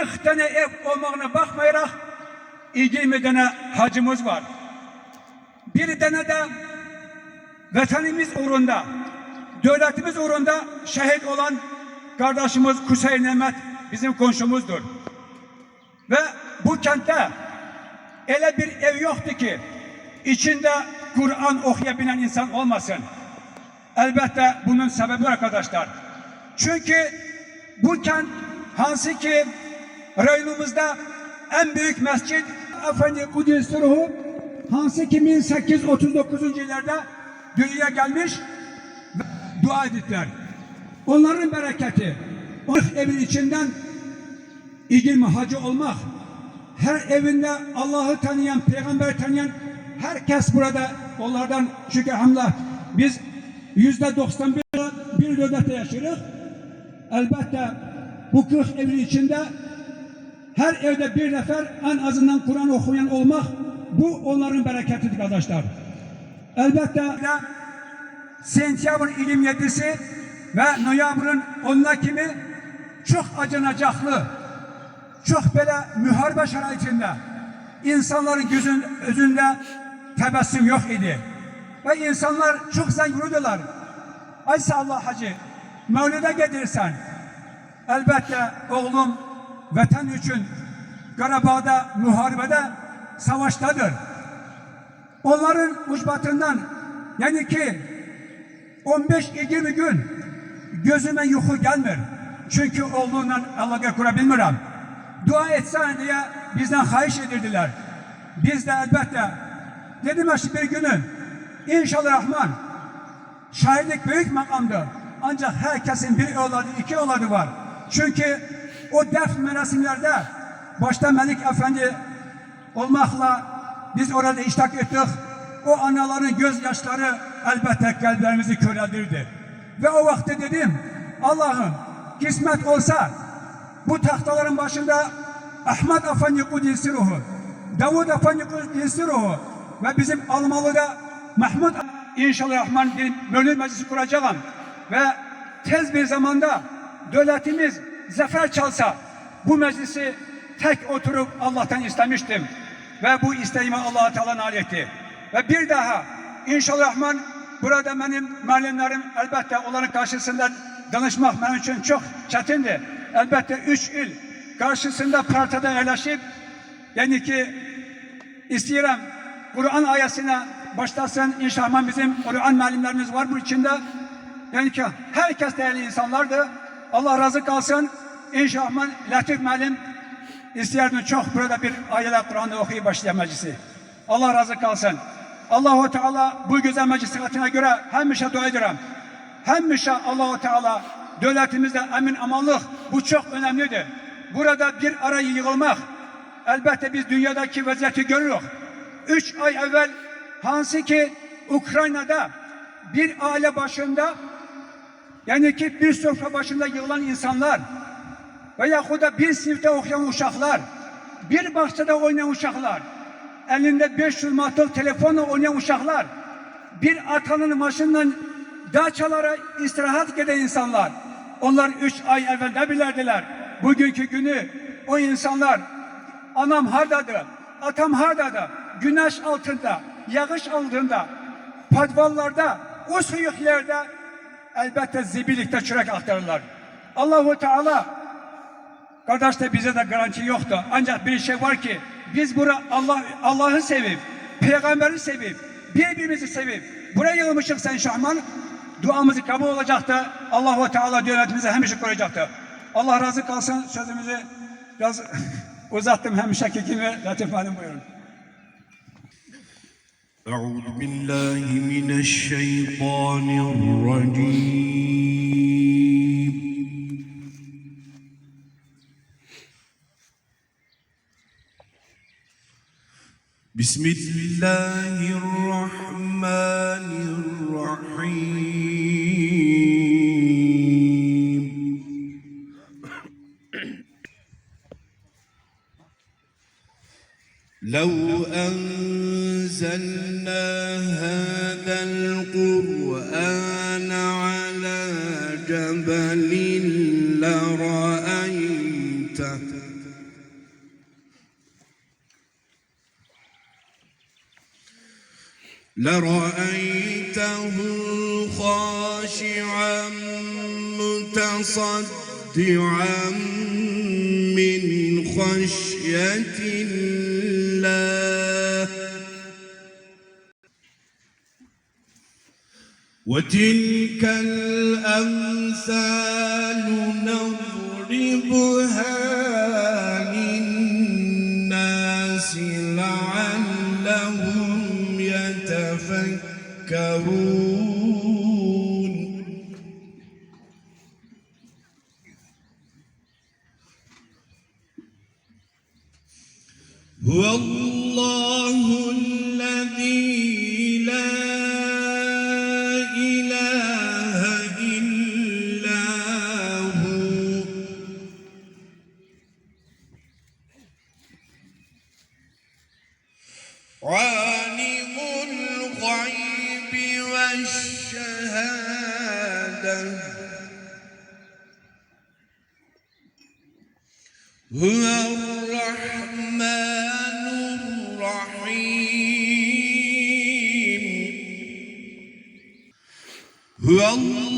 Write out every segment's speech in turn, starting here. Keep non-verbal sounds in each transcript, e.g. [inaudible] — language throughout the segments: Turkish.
40 tane ev olmağına bakmayarak 20 tane hacımız var. Bir tane de vatanımız uğrunda, devletimiz uğrunda şehit olan kardeşimiz Hüseyin Mehmet bizim komşumuzdur. Ve bu kentte öyle bir ev yoktu ki içinde Kur'an okuyabilen insan olmasın. Elbette bunun sebebi arkadaşlar. Çünkü bu kent hansı ki rayonumuzda en büyük mescid Efendi Kudüs Ruhu hansı ki 1839. yıllarda dünyaya gelmiş dua ettiler. Onların bereketi o evin içinden İlgili hacı olmak, her evinde Allah'ı tanıyan, peygamberi tanıyan herkes burada onlardan çünkü hamla biz yüzde 91 bir devlette yaşıyoruz. Elbette bu 40 evin içinde her evde bir nefer en azından Kur'an okuyan olmak bu onların bereketidir arkadaşlar. Elbette sentyabrın 27'si ve noyabrın 10'una kimi çok acınacaklı, çok böyle müharebe şeraitinde insanların gözün özünde tebessüm yok idi. Ve insanlar çok zengurdular. Aysa Allah hacı, Mevlid'e gelirsen elbette oğlum vatan için Karabağ'da muharebede savaştadır. Onların ucbatından yani ki 15-20 gün gözüme yuhu gelmir. Çünkü oğlundan Allah'a kurabilmiyorum. Dua etsen diye bizden hayiş edirdiler. Biz de elbette dedim ya bir günü inşallah Rahman şahitlik büyük makamdı. Ancak herkesin bir evladı, iki evladı var. Çünkü o def merasimlerde başta Melik Efendi olmakla biz orada iştak ettik. O anaların gözyaşları elbette kalplerimizi köreldirdi. Ve o vakti dedim Allah'ım kısmet olsa bu tahtaların başında Ahmet Efendi Kudüs'ü ruhu, Davud Efendi Kudüs'ü ruhu ve bizim Almalı'da Mahmut İnşallah Rahman bir Mevlid Meclisi kuracağım ve tez bir zamanda devletimiz zafer çalsa bu meclisi tek oturup Allah'tan istemiştim ve bu isteğimi Allah Teala nail etti. Ve bir daha inşallah Rahman burada benim müellimlerim elbette onların karşısında danışmak benim için çok çetindi. Elbette üç il karşısında partada yerleşip yani ki istiyorum Kur'an ayetine başlasın inşallah bizim Kur'an müellimlerimiz var bu içinde. Yani ki herkes değerli insanlardı. Allah razı kalsın. İnşallah Latif müellim isterdim çok burada bir ayet Kur'an'da okuyup başlayan. Allah razı kalsın. Allahu Teala bu güzel meclis sıhhatine göre hemşe dua ederim. Hemşe Allahu Teala devletimizde emin amanlık bu çok önemlidir. Burada bir araya yığılmak elbette biz dünyadaki vaziyeti görürüz. Üç ay evvel hansı ki Ukrayna'da bir aile başında yani ki bir sofra başında yığılan insanlar veya da bir sınıfta okuyan uşaklar, bir bahçede oynayan uşaklar, elinde 500 mantık telefonla oynayan uşaklar, bir atanın maşından daçalara istirahat eden insanlar, onlar üç ay evvel ne bilirdiler? Bugünkü günü o insanlar, anam hardadı, atam hardadı, güneş altında, yağış altında, padvallarda, o suyuklerde elbette zibilikte çörek aktarırlar. Allahu Teala Kardeş de bize de garanti yoktu. Ancak bir şey var ki biz bura Allah Allah'ı sevip, peygamberi sevip, birbirimizi sevip buraya yığılmışık sen Şahman. Duamızı kabul olacaktı. Allahu Teala devletimizi hemşe koruyacaktı. Allah razı kalsın sözümüzü biraz [laughs] uzattım hemşeki gibi Latif Halim buyurun. أعوذ بالله من الشيطان الرجيم بسم الله الرحمن الرحيم. لو أنزلنا هذا القرآن على جبل لرأيته خاشعا متصدعا من خشية الله. وتلك الأمثال نضربها هو الله هو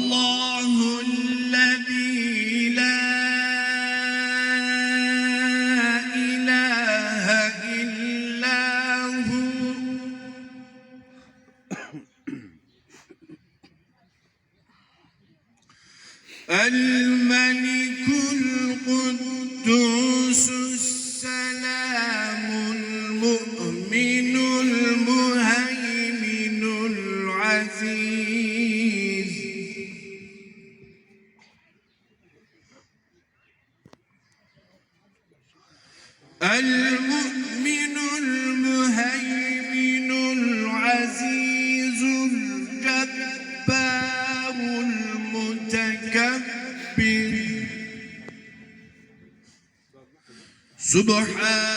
المؤمن المهيمن العزيز الجبار المتكبر. سبحان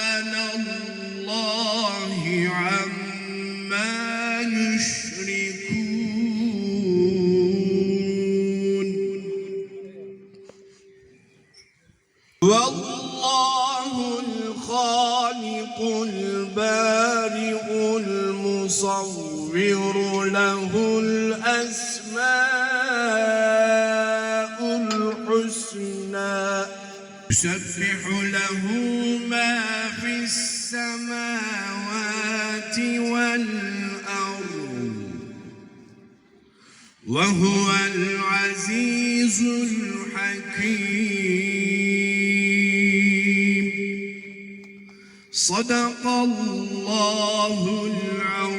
البارئ المصور له الأسماء الحسنى. يسبح له ما في السماوات والأرض وهو العزيز الحكيم Sadakallahul azim.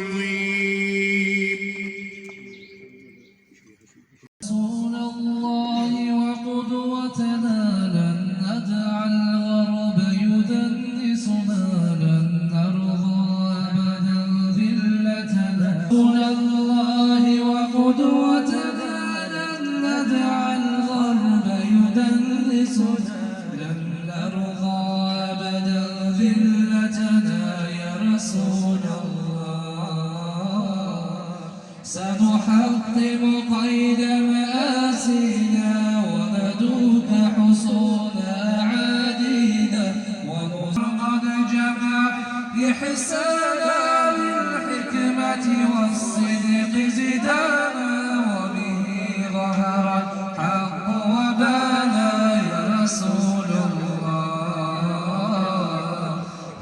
إحسانا بالحكمة والصدق زدانا وبه ظهر الحق وبانا يا رسول الله.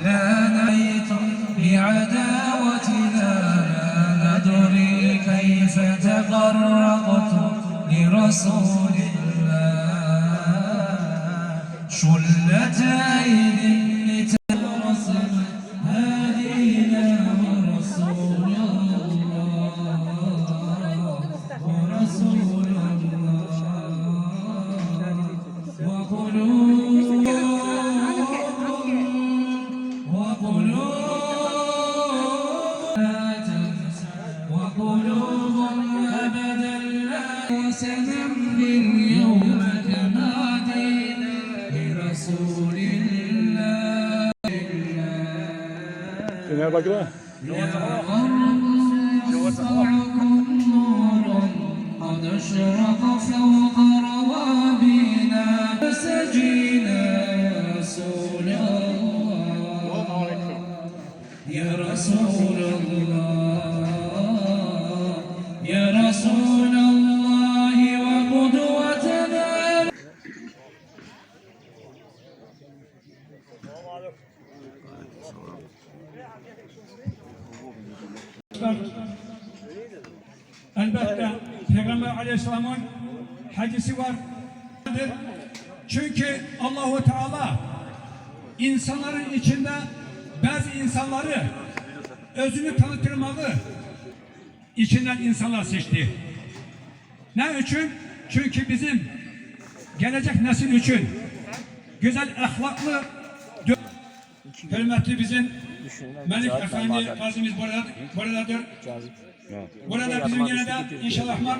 لا نيت بعداوتنا لا ندري كيف تقرقت لرسول الله. شلت Diyarbakır'a. يرفعكم نورا قد اشرق فوق روابينا فسجينا يا رسول الله يا رسول الله insanları özünü tanıtırmalı içinden insanlar seçti. Ne için? Çünkü bizim gelecek nesil için güzel ahlaklı hürmetli bizim Melik Efendi gazimiz burada, buradadır. Burada bizim yine de inşallah var.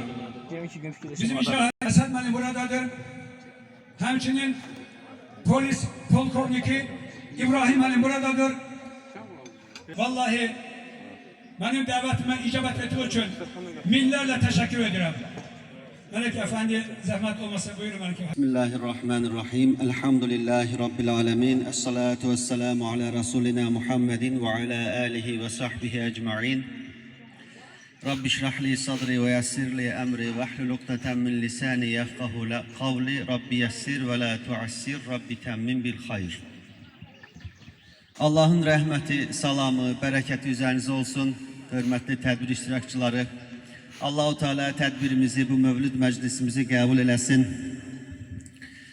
Bizim inşallah Esad Melik buradadır. Hemçinin polis polkovniki İbrahim Melik buradadır. Vallahi benim davetime icabet ettiği için minlerle teşekkür ederim. Melek Efendi zahmet olmasın. Bismillahirrahmanirrahim. Elhamdülillahi Rabbil alemin. Esselatu vesselamu ala Resulina Muhammedin ve ala alihi ve sahbihi ecma'in. Rabbi şrah li sadri ve yassir li emri ve ahlul ukdeten min lisani yefkahu kavli. Rabbi yassir ve la tuassir. Rabbi temmin bil hayr. Allahın rəhməti, salamı, bərəkəti üzərinizə olsun. Hörmətli tədbir iştirakçıları. Allahu Teala tədbirimizi, bu Mövlüd məclisimizi qəbul eləsin.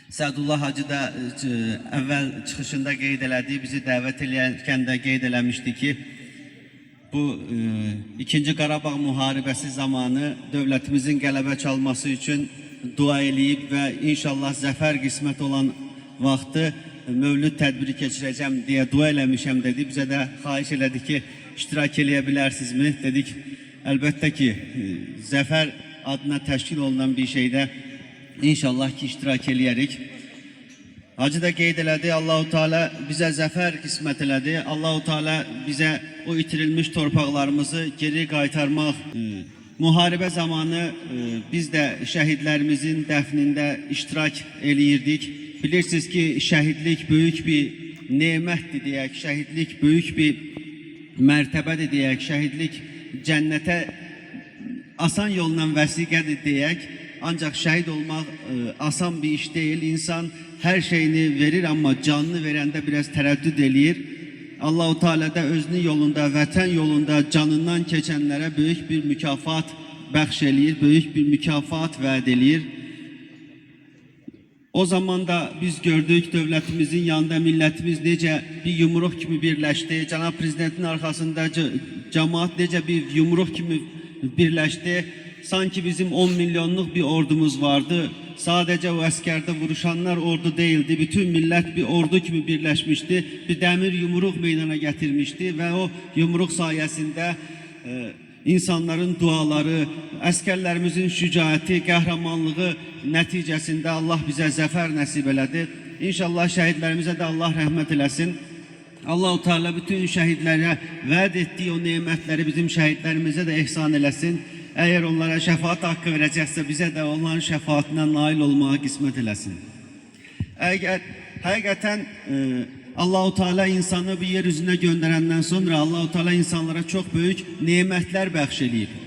Sədullah Hacı da e, əvvəl çıxışında qeyd elədi, bizi dəvət eləyərkən də qeyd eləmişdi ki, bu e, ikinci Qarabağ müharibəsi zamanı dövlətimizin qələbə çalması üçün dua eləyib və inşallah zəfər qismət olan vaxtı Mövlüd tədbiri keçirəcəm deyə dua eləmişəm dedi. Bizə də xahiş elədi ki, iştirak eləyə bilərsinizmi? Dedik, əlbəttə ki, e, zəfər adına təşkil olunan bir şeydə inşallah ki, iştirak eləyərik. Hacı da qeyd elədi, Allahu Teala bizə zəfər qismət elədi. Allahu Teala bizə o itirilmiş torpaqlarımızı geri qaytarmaq e, müharibə zamanı e, biz də şəhidlərimizin dəfnində iştirak eləyirdik. Bilirsiniz ki, şəhidlik böyük bir nemətdir deyək, şəhidlik böyük bir mərtəbədir deyək, şəhidlik cənnətə asan yolla vəsiqədir deyək. Ancaq şəhid olmaq e, asan bir iş deyil. İnsan hər şeyini verir, amma canını verəndə biraz tərəddüd eləyir. Allahu Teala da özünün yolunda, vətən yolunda canından keçənlərə böyük bir mükafat bəxş eləyir, böyük bir mükafat vəd eləyir. O zaman da biz gördük devletimizin yanında milletimiz nece bir yumruk gibi birleşti. Cenab Prezidentin arkasında ca- cemaat nece bir yumruk gibi birleşti. Sanki bizim 10 milyonluk bir ordumuz vardı. Sadece o askerde vuruşanlar ordu değildi. Bütün millet bir ordu gibi birleşmişti. Bir demir yumruk meydana getirmişti ve o yumruk sayesinde e, insanların duaları, əsgərlərimizin şücaəti, qəhrəmanlığı nəticəsində Allah bizə zəfər nəsib elədi. İnşallah şəhidlərimizə də Allah rəhmət eləsin. Allahu Teala bütün şəhidlərə vəd etdiyi o nemətləri bizim şəhidlərimizə də ehsan eləsin. Əgər onlara şəfaat haqqı verəcəksə, bizə də onların şəfaətinə nail olmağa qismət eləsin. Əgər həqiqətən e, Allahu Teala insanı bir yer üzünə göndərəndən sonra Allahu Teala insanlara çox böyük nemətlər bəxş eləyib.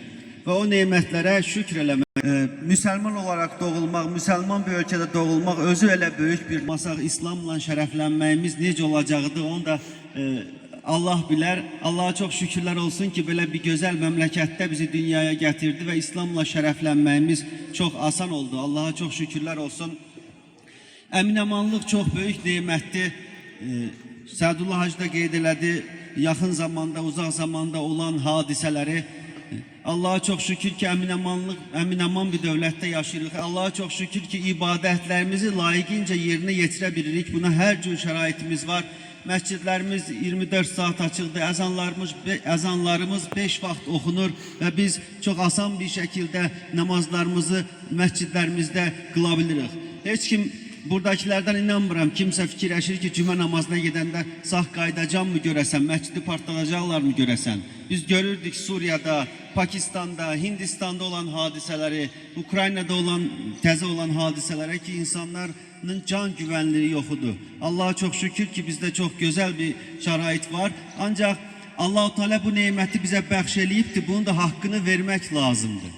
Və o nemətlərə şükr eləmək, e, müsəlman olaraq doğulmaq, müsəlman bir ölkədə doğulmaq özü elə böyük bir masaq İslamla şərəflənməyimiz necə olacağıdır, onu da e, Allah bilər. Allah'a çox şükürlər olsun ki, belə bir gözəl məmləkətdə bizi dünyaya gətirdi və İslamla şərəflənməyimiz çox asan oldu. Allah'a çox şükürlər olsun. Əminəmanlıq çox böyük nemətdir. Ee, Sədullah Hacı da qeyd elədi, yaxın zamanda, uzaq zamanda olan hadisələri. Allah'a çox şükür ki, əminəmanlıq, əminəman bir dövlətdə yaşayırıq. Allah'a çox şükür ki, ibadətlərimizi layiqincə yerinə yetirə bilirik. Buna hər cür şəraitimiz var. Məscidlərimiz 24 saat açıqdır. Əzanlarımız əzanlarımız 5 vaxt oxunur və biz çox asan bir şəkildə namazlarımızı məscidlərimizdə qıla bilirik. Heç kim Buradakilərdən inanmıram. Kimsə fikirləşir ki, cümə namazına gedəndə sağ qayıdacaqmı görəsən, məscidi partladacaqlarmı görəsən? Biz görürdük Suriyada, Pakistanda, Hindistanda olan hadisələri, Ukraynada olan, təzə olan hadisələrə ki, insanların can güvənliyi yoxudur. Allah'a çox şükür ki, bizdə çox gözəl bir şərait var. Ancaq Allah-u Teala bu neməti bizə bəxş eləyibdir. Bunun da haqqını vermək lazımdır.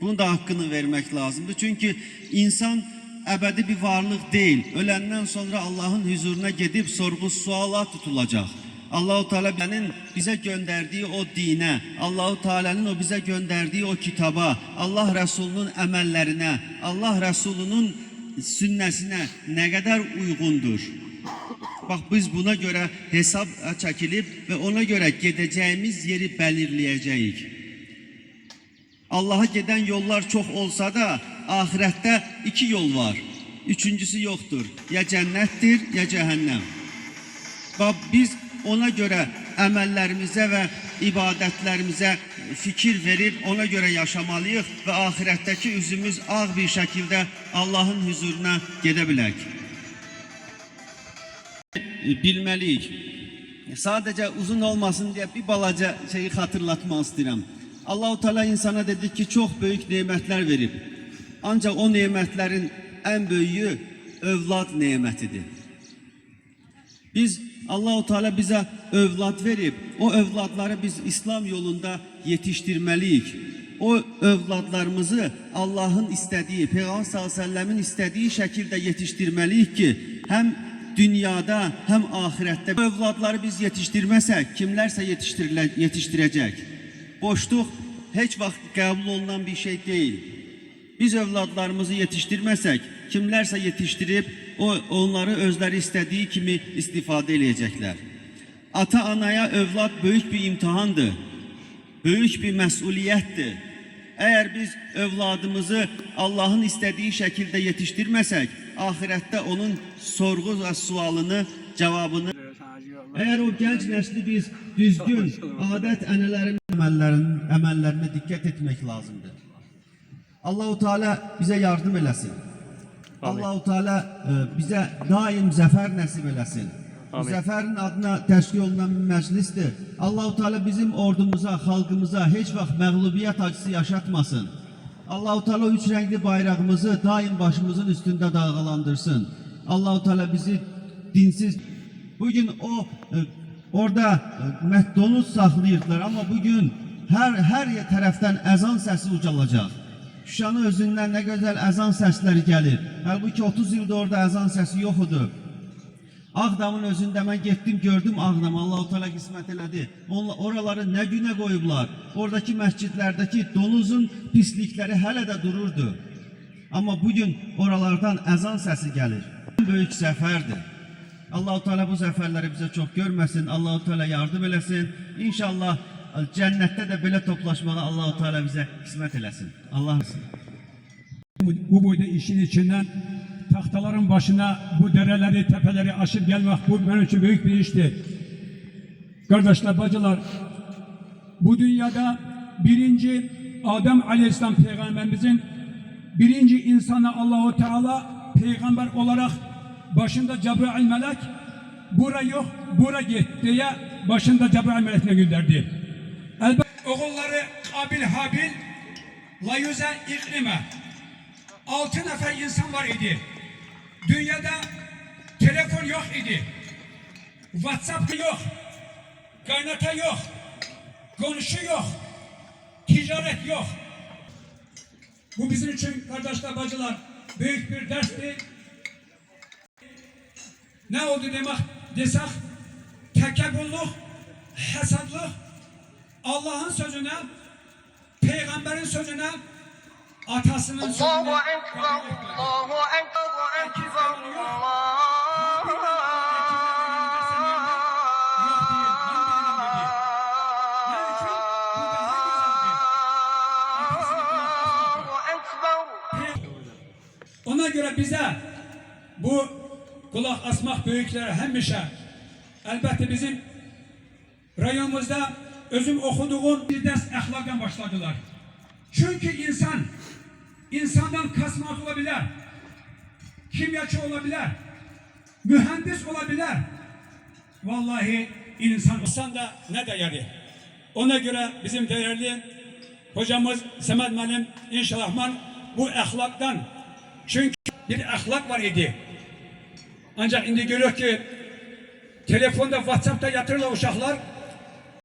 Bunun da hakkını vermek lazımdır. Çünkü insan əbədi bir varlıq deyil. Öləndən sonra Allahın huzuruna gedib sorğu suala tutulacaq. Allahu Teala benim bize gönderdiği o dine, Allahu Teala'nın o bize gönderdiği o kitaba, Allah Resulü'nün emellerine, Allah Resulü'nün sünnesine ne kadar uygundur? Bak biz buna göre hesap çekilip ve ona göre gideceğimiz yeri belirleyeceğiz. Allah'a giden yollar çok olsa da ahirette iki yol var. Üçüncüsü yoktur. Ya cennettir ya cehennem. Bak biz ona göre emellerimize ve ibadetlerimize fikir verip ona göre yaşamalıyız ve ahiretteki üzümüz ağ bir şekilde Allah'ın huzuruna gidebilek. Bilmeliyik. Sadece uzun olmasın diye bir balaca şeyi hatırlatmak istedim. Allahu Teala insana dedi ki çok büyük nimetler verip ancak o nimetlerin en büyüğü evlat nimetidir. Biz Allahu Teala bize evlat verip o evlatları biz İslam yolunda yetiştirmeliyik. O evlatlarımızı Allah'ın istediği, Peygamber sallallahu aleyhi ve sellemin istediği şekilde yetiştirmeliyik ki hem dünyada hem ahirette bu evlatları biz yetiştirmesek kimlerse yetiştirecek. Boşluk hiç vakit kabul olunan bir şey değil. Biz evladlarımızı yetiştirmesek kimlerse yetiştirip o onları özleri istediği kimi istifade edecekler. Ata anaya evlat büyük bir imtihandır. Büyük bir mesuliyettir. Eğer biz evladımızı Allah'ın istediği şekilde yetiştirmesek ahirette onun sorgu ve sualını cevabını eğer o genç nesli biz düzgün adet enelerin emellerin emellerine dikkat etmek lazımdır. Allahu Teala bize yardım eləsin. Allahu Teala e, bize daim zafer nasip eləsin. Bu zaferin adına teşkil olunan bir meclistir. Allahu Teala bizim ordumuza, halkımıza hiç vakit mağlubiyet acısı yaşatmasın. Allahu Teala üç renkli bayrağımızı daim başımızın üstünde dalgalandırsın. Allahu Teala bizi dinsiz Bugün o e, orada e, donuz saxlayırdılar ama bugün her her yer tərəfdən ezan sesi ucalacaq. Şuşanın özündən nə gözəl ezan səsləri gəlir. Halbuki 30 ildir orada ezan səsi yox idi. Ağdamın özündə mən getdim gördüm Ağdam Allahu Teala qismət elədi. Oraları nə günə qoyublar. Oradakı məscidlərdəki donuzun pislikləri hələ də dururdu. Amma bugün oralardan ezan səsi gəlir. Böyük zəfərdir. Allahu Teala bu zəfərləri bizə çox görməsin. Allahu Teala yardım eləsin. İnşallah cənnətdə də belə toplaşmağa Allahu Teala bizə qismət eləsin. Allah Bu, bu boyda işin içinden tahtaların başına bu dereleri, tepeleri aşıp gelmek bu benim için büyük bir işti. Kardeşler, bacılar, bu dünyada birinci Adem Aleyhisselam peygamberimizin birinci insanı Allahu Teala peygamber olarak başında Cebrail melek bura yok, bura git diye başında Cebrail melekine gönderdi. Elbette oğulları Kabil Habil Layuze iklime altı nefer insan var idi. Dünyada telefon yok idi. WhatsApp yok. Kaynata yok. Konuşu yok. Ticaret yok. Bu bizim için kardeşler, bacılar büyük bir dersti. Ne oldu demek desek tekebbulluk, hesaplık, Allah'ın sözüne, peygamberin sözüne, atasının sözüne Allahu Ekber, Allahu Ekber, Allahu Ekber, Allahu Ona göre bize bu kulak asmak büyüklere hemmişe. Elbette bizim rayonumuzda özüm okuduğum bir ders ahlaktan başladılar. Çünkü insan insandan kasmat olabilir. Kimyacı olabilir. Mühendis olabilir. Vallahi insan olsan da ne değeri. Ona göre bizim değerli hocamız Semet Melim inşallah bu ahlaktan çünkü bir ahlak var idi. Ancak şimdi görüyor ki telefonda WhatsApp'ta yatırırlar uşaklar